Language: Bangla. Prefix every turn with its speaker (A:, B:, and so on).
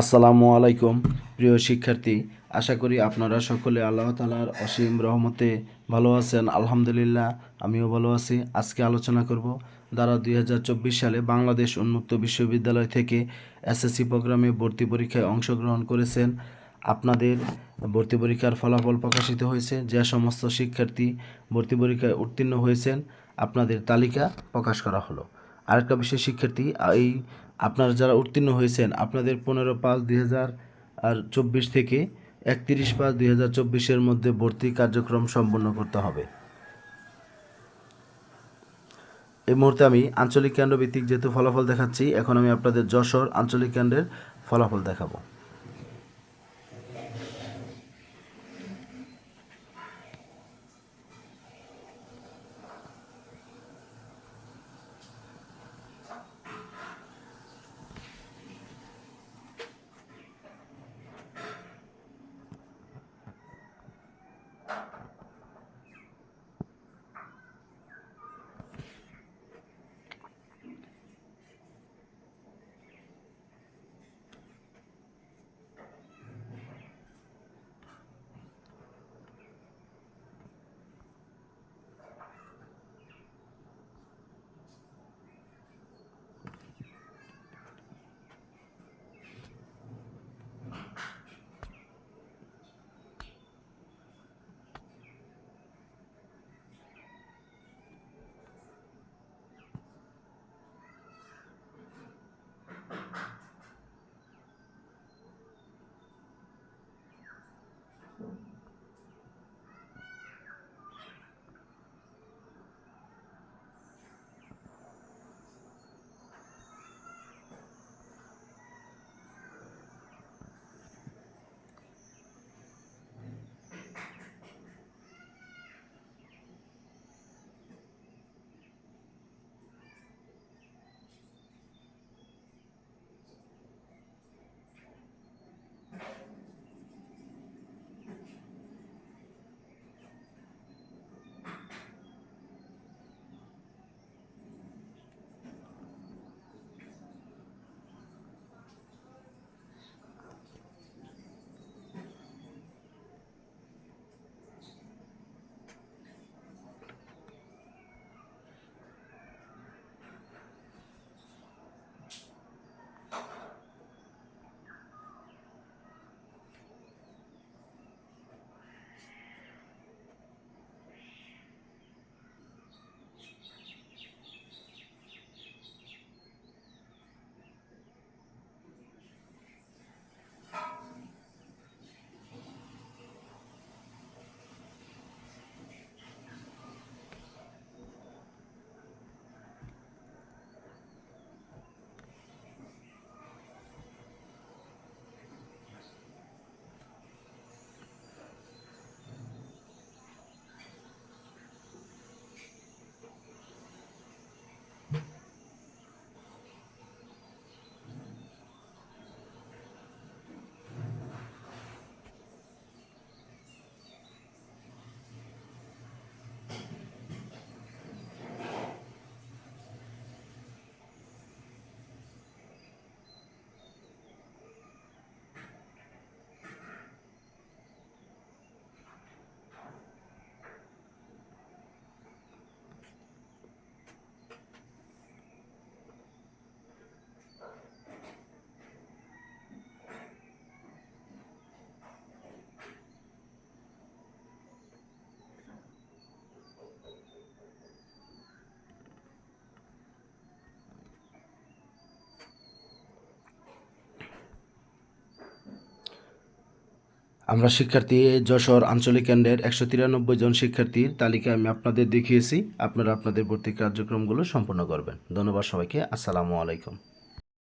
A: আসসালামু আলাইকুম, প্রিয় শিক্ষার্থী। আশা করি আপনারা সকলে আল্লাহ তালার অসীম রহমতে ভালো আছেন। আলহামদুলিল্লাহ, আমিও ভালো আছি। আজকে আলোচনা করব দ্বারা দুই হাজার চব্বিশ সালে বাংলাদেশ উন্মুক্ত বিশ্ববিদ্যালয় থেকে এসএসসি প্রোগ্রামে ভর্তি পরীক্ষায় অংশগ্রহণ করেছেন। আপনাদের ভর্তি পরীক্ষার ফলাফল প্রকাশিত হয়েছে, যে সমস্ত শিক্ষার্থী ভর্তি পরীক্ষায় উত্তীর্ণ হয়েছেন, আপনাদের তালিকা প্রকাশ করা হলো। আরেকটা বিষয় শিক্ষার্থী, এই আপনারা যারা উত্তীর্ণ হয়েছেন, আপনাদের পনেরো পাঁচ দুই হাজার আর চব্বিশ থেকে একত্রিশ পাঁচ দুই হাজার চব্বিশের মধ্যে ভর্তি কার্যক্রম সম্পন্ন করতে হবে। এই মুহূর্তে আমি আঞ্চলিক কেন্দ্র ভিত্তিক যেহেতু ফলাফল দেখাচ্ছি, এখন আমি আপনাদের যশোর আঞ্চলিক কেন্দ্রের ফলাফল দেখাবো। আমরা শিক্ষার্থী যশোর আঞ্চলিক কেন্দ্রের একশো তিরানব্বই জন শিক্ষার্থীর তালিকা আমি আপনাদের দেখিয়েছি। আপনারা আপনাদের ভর্তি কার্যক্রমগুলো সম্পন্ন করবেন। ধন্যবাদ সবাইকে। আসসালামু আলাইকুম।